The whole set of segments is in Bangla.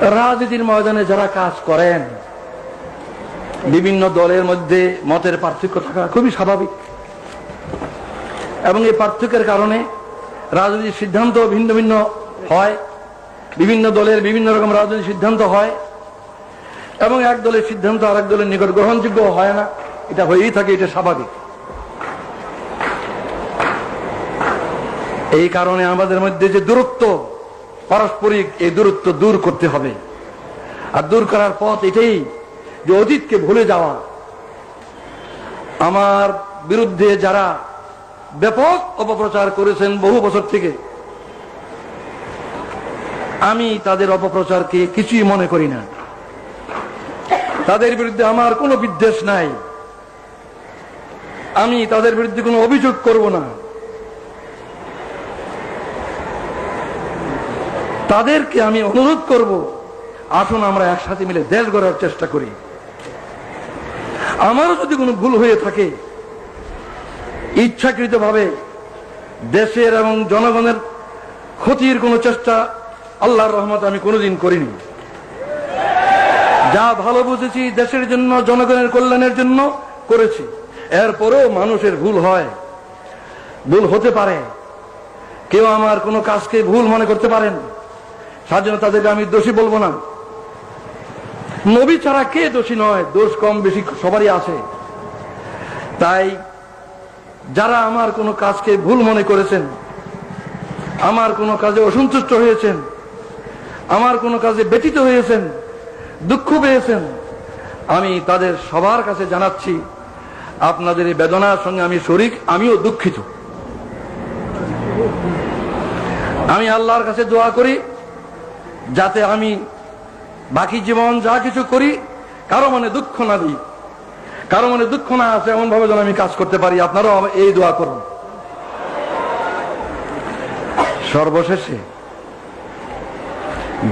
রাজনীতির ময়দানে যারা কাজ করেন, বিভিন্ন দলের মধ্যে মতের পার্থক্য থাকা খুবই স্বাভাবিক। এবং এই পার্থক্যের কারণে রাজনৈতিক সিদ্ধান্ত ভিন্ন ভিন্ন হয়, বিভিন্ন দলের বিভিন্ন রকম রাজনৈতিক সিদ্ধান্ত হয়, এবং এক দলের সিদ্ধান্ত আরেক দলের নিকট গ্রহণযোগ্য হয় না। এটা হয়েই থাকে, এটা স্বাভাবিক। এই কারণে আমাদের মধ্যে যে দূরত্ব পারস্পরিক এই দূরত্ব দূর করতে হবে। আর দূর করার পথ এটাই যে অতীতকে ভুলে যাওয়া। আমার বিরুদ্ধে যারা ব্যাপক অপপ্রচার করেছেন বহু বছর থেকে, আমি তাদের অপপ্রচারকে কিছুই মনে করি না। তাদের বিরুদ্ধে আমার কোনো বিদ্বেষ নাই। আমি তাদের বিরুদ্ধে কোনো অভিযোগ করব না। তাদেরকে আমি অনুরোধ করব, আসুন আমরা একসাথে মিলে দেশ গড়ার চেষ্টা করি। আমারও যদি কোনো ভুল হয়ে থাকে, ইচ্ছাকৃতভাবে দেশের এবং জনগণের ক্ষতির কোনো চেষ্টা আল্লাহর রহমত আমি কোনোদিন করিনি। যা ভালো বুঝেছি দেশের জন্য, জনগণের কল্যাণের জন্য করেছি। এরপরেও মানুষের ভুল হয়, ভুল হতে পারে। কেউ আমার কোনো কাজকে ভুল মনে করতে পারেন? তার জন্য তাদেরকে আমি দোষী বলব না। নবী ছাড়া কে দোষী নয়? দোষ কম বেশি সবারই আছে। তাই যারা আমার কোনো কাজকে ভুল মনে করেছেন, আমার কোনো কাজে অসন্তুষ্ট হয়েছেন, আমার কোনো কাজে ব্যতীত হয়েছেন, দুঃখ পেয়েছেন, আমি তাদের সবার কাছে জানাচ্ছি, আপনাদের এই বেদনার সঙ্গে আমি শরিক, আমিও দুঃখিত। আমি আল্লাহর কাছে দোয়া করি। যাতে আমি বাকি জীবন যা কিছু করি, কারও মনে দুঃখ না দিই। কারও মনে দুঃখ না আছে এমন ভাবে যেন আমি কাজ করতে পারি। আপনারাও এই দোয়া করুন। সর্বশেষে,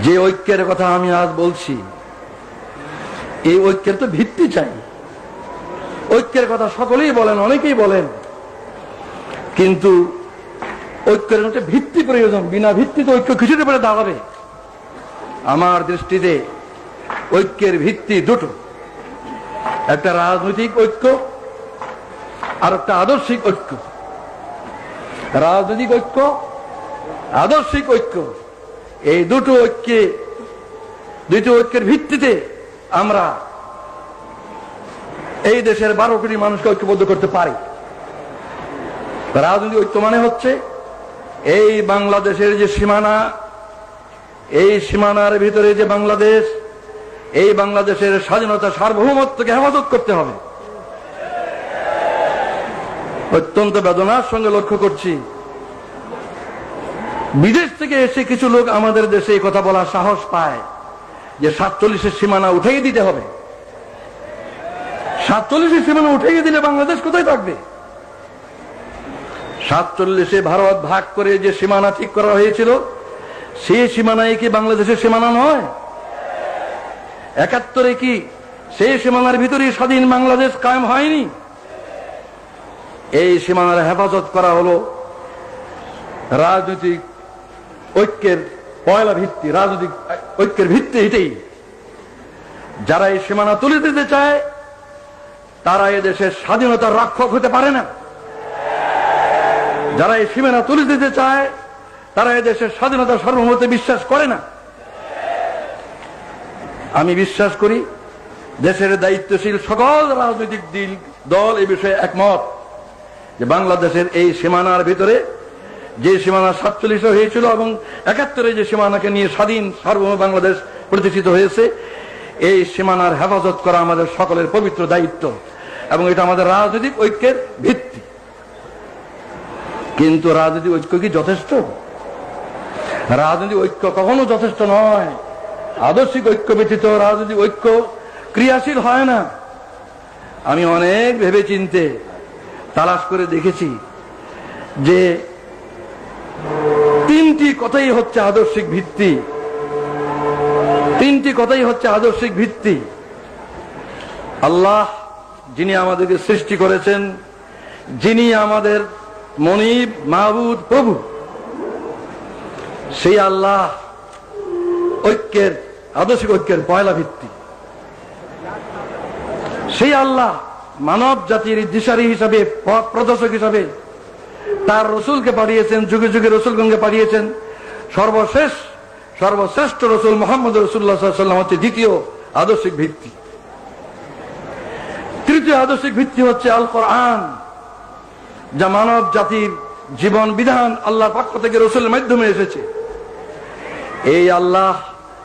যে ঐক্যের কথা আমি আজ বলছি, এই ঐক্যের তো ভিত্তি চাই। ঐক্যের কথা সকলেই বলেন, অনেকেই বলেন। কিন্তু ঐক্যের একটা ভিত্তি প্রয়োজন। বিনা ভিত্তিতে ঐক্য কিছুতে পরে দাঁড়াবে। আমার দৃষ্টিতে ঐক্যের ভিত্তি দুটো। একটা রাজনৈতিক ঐক্য আর একটা আদর্শিক ঐক্য। রাজনৈতিক ঐক্য, আদর্শিক ঐক্য। এই দুটো ঐক্যে দুটো ঐক্যের ভিত্তিতে আমরা এই দেশের বারো কোটি মানুষকে ঐক্যবদ্ধ করতে পারি। রাজনৈতিক ঐক্য মানে হচ্ছে এই বাংলাদেশের যে সীমানা এই সীমানার ভিতরে যে বাংলাদেশ, এই বাংলাদেশের স্বাধীনতা সার্বভৌমত্বকে হেফাজত করতে হবে। অত্যন্ত বেদনার সঙ্গে লক্ষ্য করছি। বিদেশ থেকে এসে কিছু লোক আমাদের দেশে এই কথা বলার সাহস পায় যে সাতচল্লিশের সীমানা উঠিয়ে দিতে হবে। সাতচল্লিশের সীমানা উঠিয়ে দিলে বাংলাদেশ কোথায় থাকবে? সাতচল্লিশে ভারত ভাগ করে যে সীমানা ঠিক করা হয়েছিল সেই সীমানায় কি বাংলাদেশের সীমানা নয়? একাত্তরে কি সেই সীমানার ভিতরে স্বাধীন বাংলাদেশ কায়েম হয়নি? এই সীমানার হেফাজত করা হলো রাজনৈতিক ঐক্যের পয়লা ভিত্তি, রাজনৈতিক ঐক্যের ভিত্তি এটাই। যারা এই সীমানা তুলে দিতে চায়, তারা দেশের স্বাধীনতার রক্ষক হতে পারে না। যারা এই সীমানা তুলে দিতে চায় তারা এদেশের স্বাধীনতা সার্বভৌমতে বিশ্বাস করে না। আমি বিশ্বাস করি, দেশের দায়িত্বশীল সকল রাজনৈতিক দিল এই বিষয়ে একমত যে বাংলাদেশের এই সীমানার ভিতরে যে সীমানা সাতচল্লিশ হয়েছিল এবং একাত্তরে যে সীমানাকে নিয়ে স্বাধীন সার্বভৌম বাংলাদেশ প্রতিষ্ঠিত হয়েছে, এই সীমানার হেফাজত করা আমাদের সকলের পবিত্র দায়িত্ব এবং এটা আমাদের রাজনৈতিক ঐক্যের ভিত্তি। কিন্তু রাজনৈতিক ঐক্য কি যথেষ্ট? রাজনৈতিক ঐক্য কখনো যথেষ্ট নয়। আদর্শিক ঐক্য ব্যতীত রাজনৈতিক ঐক্য ক্রিয়াশীল হয় না। আমি অনেক ভেবে চিনতে তালাশ করে দেখেছি যে তিনটি কথাই হচ্ছে আদর্শিক ভিত্তি। তিনটি কথাই হচ্ছে আদর্শিক ভিত্তি। আল্লাহ যিনি আমাদেরকে সৃষ্টি করেছেন, যিনি আমাদের মনিব মাহবুদ প্রভু। সেই আল্লাহ ঐক্যের, আদর্শিক ঐক্যের পয়লা ভিত্তি। সেই আল্লাহ মানব জাতির দিশারি হিসাবে, পথ প্রদর্শক হিসাবে তার রসুলকে পাঠিয়েছেন, যুগে যুগে রসুলগঞ্জে পাঠিয়েছেন। সর্বশেষ, সর্বশ্রেষ্ঠ রসুল মোহাম্মদ রসুল্লাহ সাল্লাম হচ্ছে দ্বিতীয় আদর্শিক ভিত্তি। তৃতীয় আদর্শিক ভিত্তি হচ্ছে আল কোরআন যা মানব জাতির জীবন বিধান আল্লাহ পক্ষ থেকে রসুলের মাধ্যমে এসেছে। এই আল্লাহ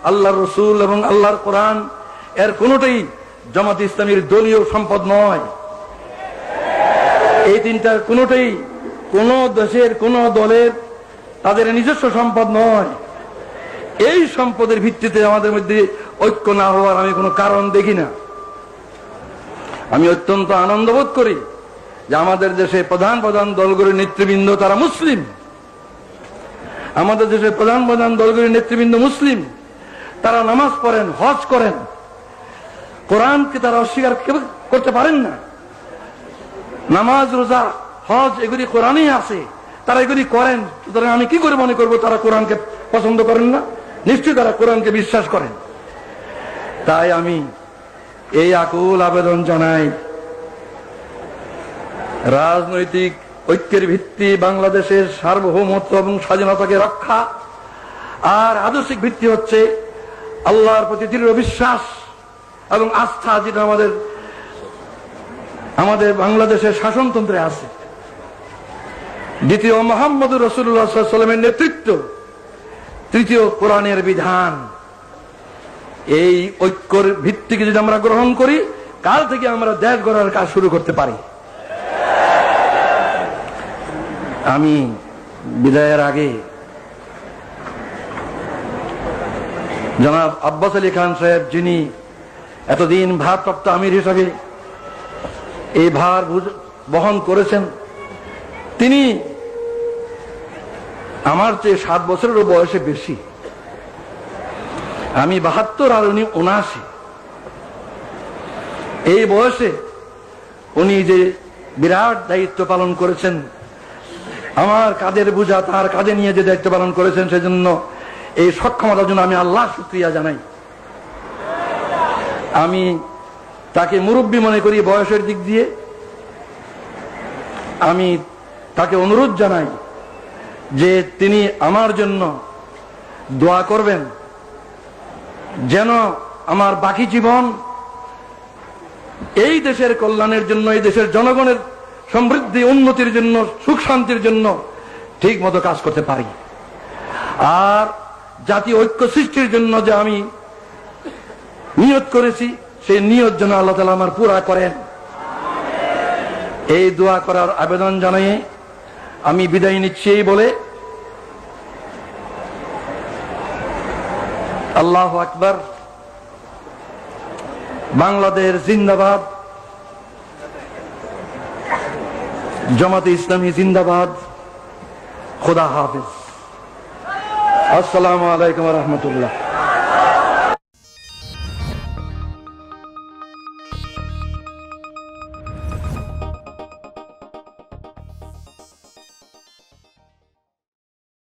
আল্লাহ রসুল এবং আল্লাহর কোরআন, এর কোনোটাই জামাত ইসলামীর দলীয় সম্পদ নয়। এই তিনটার কোনোটাই কোন দেশের, কোন দলের তাদের নিজস্ব সম্পদ নয়। এই সম্পদের ভিত্তিতে আমাদের মধ্যে ঐক্য না হওয়ার আমি কোনো কারণ দেখি না। আমি অত্যন্ত আনন্দ বোধ করি যে আমাদের দেশে প্রধান প্রধান দলগুলির নেতৃবৃন্দ তারা মুসলিম। আমাদের দেশের প্রধান প্রধান দলগুলির নেতৃবৃন্দ মুসলিম, তারা নামাজ পড়েন, হজ করেন। কোরআনকে তারা অস্বীকার করতে পারেন না? নামাজ, রোজা, হজ, এগুলি কোরআনই আছে। তারা এগুলি করেন। সুতরাং আমি কি করে মনে করব তারা কোরআনকে পছন্দ করেন না? নিশ্চয়ই তারা কোরআনকে বিশ্বাস করেন। তাই আমি এই আকুল আবেদন জানাই। রাজনৈতিক ঐক্যের ভিত্তি বাংলাদেশের সার্বভৌমত্ব এবং স্বাধীনতাকে রক্ষা। আর আদর্শিক ভিত্তি হচ্ছে আল্লাহর প্রতি দৃঢ় বিশ্বাস এবং আস্থা যেটা আমাদের আমাদের বাংলাদেশের শাসনতন্ত্রে আছে। দ্বিতীয় মোহাম্মদ রসুল্লাহ সাল্লামের নেতৃত্ব। তৃতীয়, কোরআনের বিধান। এই ঐক্যর ভিত্তিকে যদি আমরা গ্রহণ করি, কাল থেকে আমরা দেশ গড়ার কাজ শুরু করতে পারি। আমি বিদায়ের আগে জনাব আব্বাস আলী খান সাহেব, যিনি এতদিন ভারপ্রাপ্ত আমির হিসাবে এই ভার বহন করেছেন, তিনি আমার চেয়ে সাত বছরেরও বয়সে বেশি। আমি বাহাত্তর আর উনি উনআশি এই বয়সে উনি যে বিরাট দায়িত্ব পালন করেছেন আমার কাদের বোঝা, তার কাজে নিয়ে যে দায়িত্ব পালন করেছেন, সেজন্য এই সক্ষমতার জন্য আমি আল্লাহ শুক্রিয়া জানাই। আমি তাকে মুরব্বী মনে করি বয়সের দিক দিয়ে। আমি তাকে অনুরোধ জানাই যে তিনি আমার জন্য দোয়া করবেন, যেন আমার বাকি জীবন এই দেশের কল্যাণের জন্য, এই দেশের জনগণের সমৃদ্ধি, উন্নতির জন্য, সুখ শান্তির জন্য ঠিক মতো কাজ করতে পারি। আর জাতি ঐক্য সৃষ্টির জন্য যে আমি নিয়ত করেছি, সেই নিয়ত যেন আল্লাহ তালা আমার পুরা করেন। এই দোয়া করার আবেদন জানাই আমি বিদায় নিচ্ছি বলে। আল্লাহ আকবর। বাংলাদেশ জিন্দাবাদ। জামাতে ইসলামী জিন্দাবাদ। খোদা হাফিজ। আসসালামু আলাইকুম রহমতুল্লাহ।